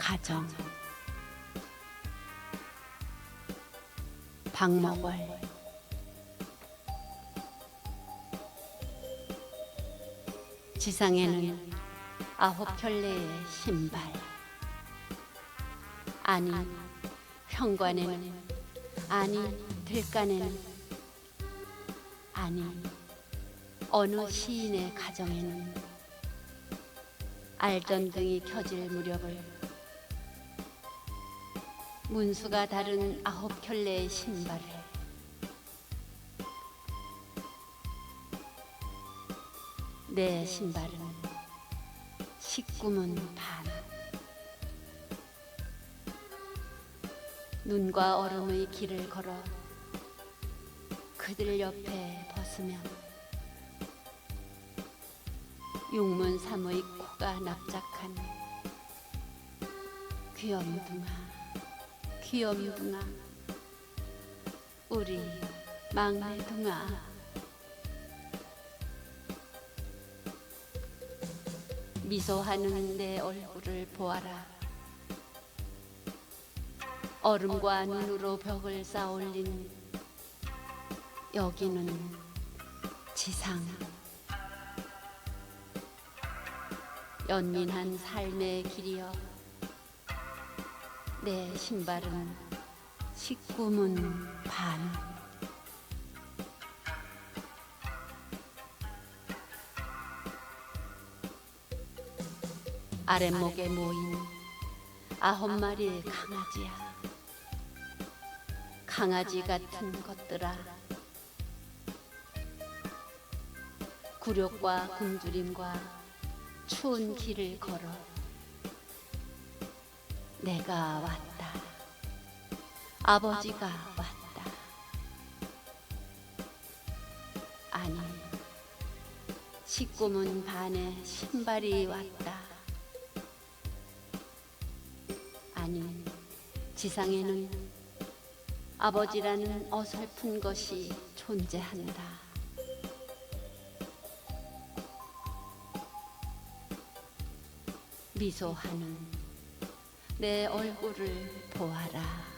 가정 박목월 지상에는 아홉 켤레의 신발 아니 현관에는 아니 들간에는 아니 어느 시인의 가정에는 알전등이 켜질 무렵을 문수가 다른 아홉 켤레의 신발을. 내 신발은 식구문 반. 눈과 얼음의 길을 걸어 그들 옆에 벗으면 육문삼의 코가 납작한 귀염둥아 귀염둥아 우리 막내둥아. 미소하는 내 얼굴을 보아라. 얼음과 눈으로 벽을 쌓아올린 여기는 지상. 연민한 삶의 길이여 내 신발은 식구문 반. 아랫목에 모인 아홉 마리의 강아지야. 강아지 같은 것들아. 굴욕과 굶주림과 추운 길을 걸어 내가 왔다. 아버지가 왔다. 아니, 식구문 반에 신발이 왔다. 아니, 지상에는 아버지라는 어설픈 것이 존재한다. 미소하는 내 얼굴을 보아라.